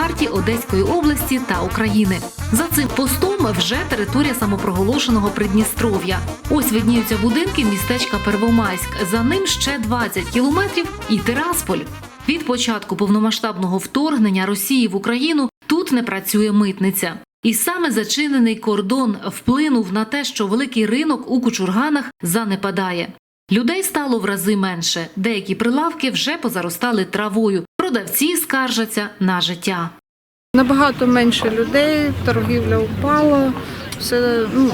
карті Одеської області та України. За цим постом вже територія самопроголошеного Придністров'я. Ось видніються будинки містечка Первомайськ. За ним ще 20 кілометрів і Тирасполь. Від початку повномасштабного вторгнення Росії в Україну тут не працює митниця. І саме зачинений кордон вплинув на те, що великий ринок у кучурганах занепадає. Людей стало в рази менше. Деякі прилавки вже позаростали травою. Продавці скаржаться на життя. Набагато менше людей, торгівля впала, все ну,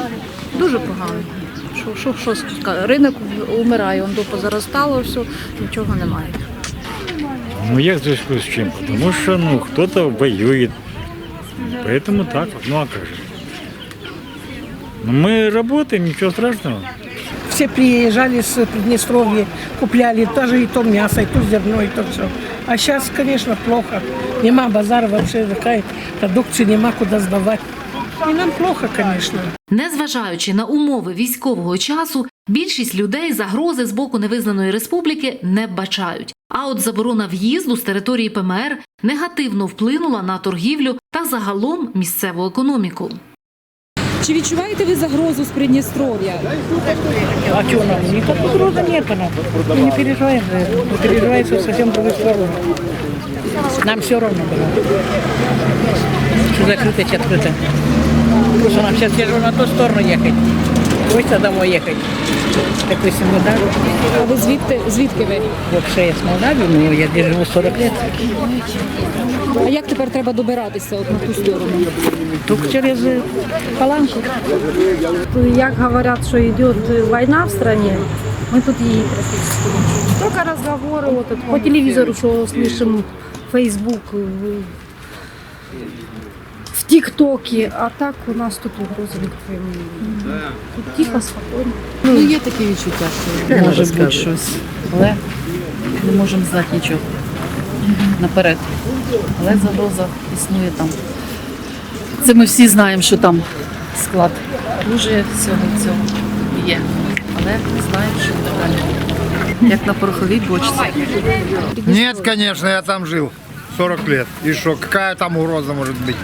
дуже погано. Що, що, що сказати? Ринок умирає, он позаростало все, нічого немає. Ну як зв'язку з чим? Тому що ну, хто-то воює. Поэтому так, ну а как же. Ну, мы работаем, страшного. Все приезжали с Приднестровья, купляли тоже и то мясо, и то зерно, и то все. А сейчас, конечно, плохо. Нема базара вообще, такая продукции нема куда сдавать. И нам плохо, конечно. Незважаючи на умови військового часу, більшість людей загрози з боку невизнаної республіки не бачають. А от заборона в'їзду з території ПМР негативно вплинула на торгівлю та загалом місцеву економіку. Чи відчуваєте ви загрозу з Придністров'я? А что нам? Никакой угрозы нет нам. Мы не переживаем за это. Мы переживаем в совсем другую сторону. Нам все равно было. Что закрыто, что открыто. Просто нам сейчас я же на ту сторону ехать. Хочется домой ехать. Допустим, ну да. А ви звідти звідки ви? Вообще я с Молдавии, но я здесь живу 40 лет. А як тепер треба добиратися от на ту сторону? Только через э, Паланку. Як говорят, что идет война в стране, мы тут и практически ничего. Только разговоры вот это, по телевизору, что слышим, Facebook, в- в ТикТоке, а так у нас тут угрозы никакой не Тут тихо, спокойно. Ну, є таке відчуття, що може бути щось, але не можемо знати нічого наперед. Але загроза існує там. Це ми всі знаємо, що там склад оружия, всього цього є. Але не знаємо, що буде далі. Як на пороховій бочці. Нет, конечно, я там жил 40 лет. И что, какая там угроза может быть?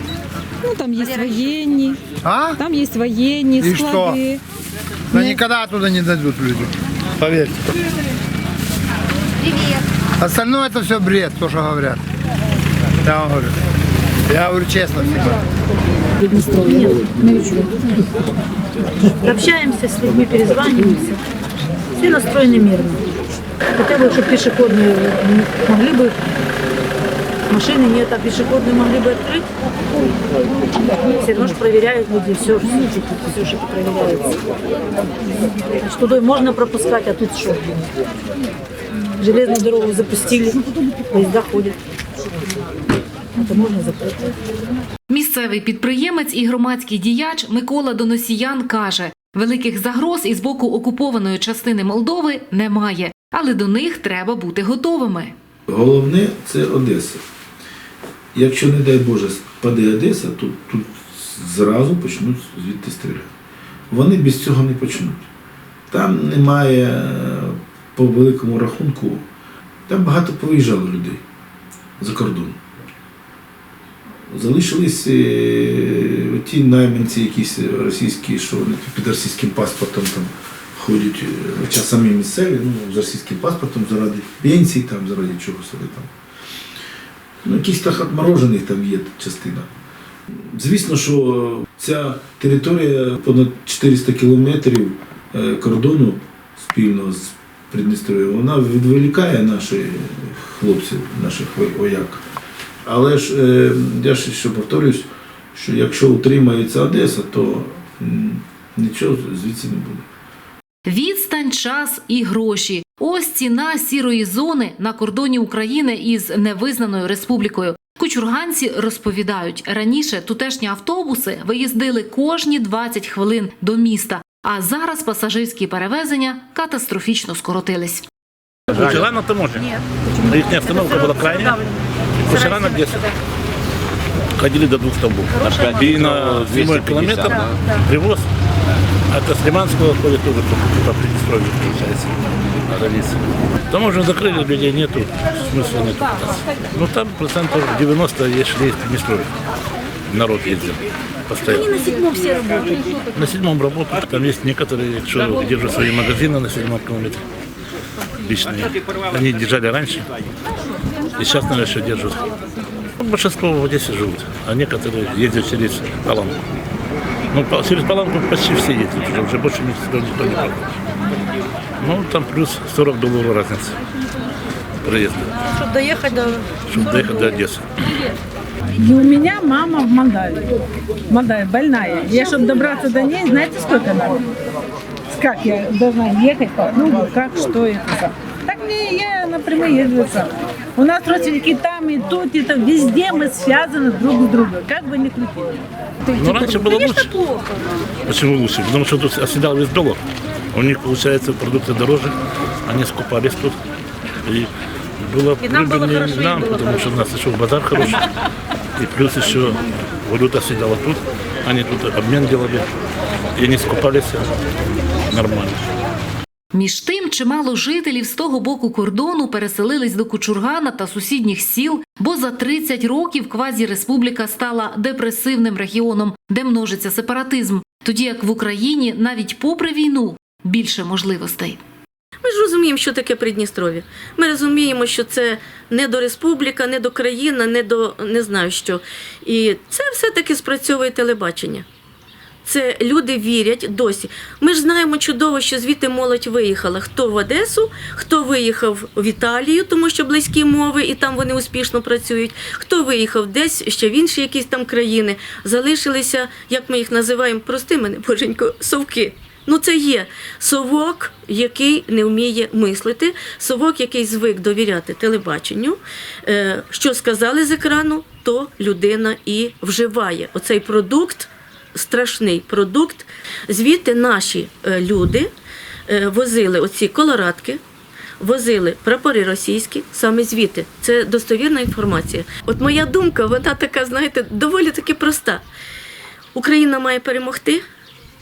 Ну там є воєнні, А? там є воєнні І склади. Да никогда туда не дойдут люди. Поверьте. Привет. Остальное это все бред, то, что говорят. Я вам говорю. Я говорю честно всегда. Общаемся с людьми, перезваниваемся. Все настроены мирно. Хотя бы, чтобы пешеходные могли бы, машины нет, а пешеходные могли бы открыть. Все равно же проверяют люди, все, все, что проверяется. Значит, туда можно пропускать, а тут что? Железную дорогу запустили, поезда ходят. Это можно закрыть. Місцевий підприємець і громадський діяч Микола Доносіян каже: великих загроз із боку окупованої частини Молдови немає, але до них треба бути готовими. Головне це Одеса. Якщо, не дай Боже, спаде Одеса, то тут зразу почнуть звідти стріляти. Вони без цього не почнуть. Там немає по великому рахунку, там багато повиїжджало людей за кордон. Залишились е, ті найманці, якісь російські, що під російським паспортом там ходять, е, хоча самі місцеві, ну, з російським паспортом заради пенсій, там, заради чогось вони там. Ну, якісь так отморожених там є частина. Звісно, що ця територія понад 400 кілометрів е, кордону спільно з Придністров'ям, вона відволікає наших хлопців, наших вояк. Але ж е, я ще повторюсь, що якщо утримається Одеса, то нічого звідси не буде. Відстань, час і гроші. Ось ціна сірої зони на кордоні України із невизнаною республікою. Кучурганці розповідають, раніше тутешні автобуси виїздили кожні 20 хвилин до міста, а зараз пасажирські перевезення катастрофічно скоротились. Вчера на таможне. Нет. Их остановка была крайняя. Вчера на 10. Ходили до двух столбов. И на 200 километров привоз А до Слиманского ходят тоже по, по Приднестровью, получается, на границе. Там уже закрыли, людей нету, смысла нету кататься. Ну там процентов 90 есть шли из Приднестровья. Народ ездил Постоянно. На седьмом все работают. На седьмом работают. Там есть некоторые, что держат свои магазины на седьмом километре. Личные. Они держали раньше. И сейчас, наверное, еще держат. Большинство в Одессе живут, а некоторые ездят через Паламку. Ну, через Паламку почти все ездят, уже, уже больше никто, никто не проходит. Ну, там плюс 40 долларов разница проезда, Щоб доїхати до чтобы доехать до Одессы. И у меня мама в Молдавии. Молдавия больная. Я, чтобы добраться до ней, знаете, сколько надо? Как я должна ехать по кругу, как, что это. Так мне я напрямую езжу сам. У нас родственники там и тут, и там, везде мы связаны друг с другом, как бы ни крутили. Ну, раньше было лучше. Почему лучше? Потому что тут оседал весь доллар. У них, получается, продукты дороже, они скупались тут. И было прибыльнее нам, потому что у нас еще базар хороший. И плюс еще валюта оседала тут, они тут обмен делали, и они скупались нормально. Між тим, чимало жителів з того боку кордону переселились до Кучургана та сусідніх сіл, бо за 30 років квазі-республіка стала депресивним регіоном, де множиться сепаратизм, тоді як в Україні навіть попри війну більше можливостей. Розуміємо, що таке Придністров'я. Ми розуміємо, що це не до республіка, не до країна, не до не знаю що. І це все-таки спрацьовує телебачення. Це люди вірять досі. Ми ж знаємо чудово, що звідти молодь виїхала. Хто в Одесу, хто виїхав в Італію, тому що близькі мови, і там вони успішно працюють. Хто виїхав десь ще в інші якісь там країни. Залишилися, як ми їх називаємо, прости мене, боженько, совки. Ну, це є совок, який не вміє мислити, совок, який звик довіряти телебаченню. Е, Що сказали з екрану, то людина і вживає оцей продукт, страшний продукт. Звідти наші е, люди е, возили оці колорадки. Возили прапори російські саме звідти. Це достовірна інформація. От моя думка, вона така, знаєте, доволі таки проста. Україна має перемогти,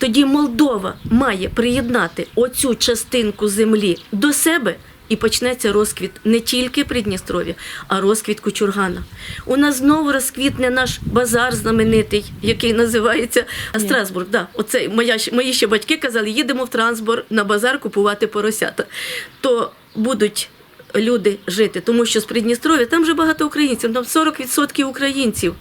тоді Молдова має приєднати оцю частинку землі до себе. І почнеться розквіт не тільки Придністров'я, а розквіт Кучургана. У нас знову розквітне наш базар знаменитий, який називається Страсбург. Да, оце моя, мої ще батьки казали, їдемо в Трансбор на базар купувати поросята. То будуть люди жити, тому що з Придністров'я там вже багато українців, там 40% українців.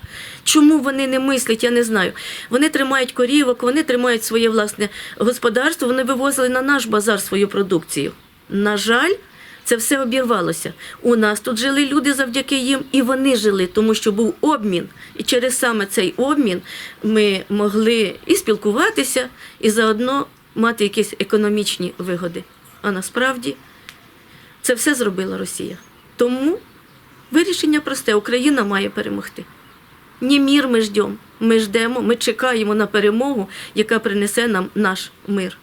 Чому вони не мислять, я не знаю. Вони тримають корівок, вони тримають своє власне господарство, вони вивозили на наш базар свою продукцію. На жаль, це все обірвалося. У нас тут жили люди завдяки їм, і вони жили, тому що був обмін. І через саме цей обмін ми могли і спілкуватися, і заодно мати якісь економічні вигоди. А насправді це все зробила Росія. Тому вирішення просте: Україна має перемогти. Ні мір ми ждемо. Ми ждемо, ми чекаємо на перемогу, яка принесе нам наш мир.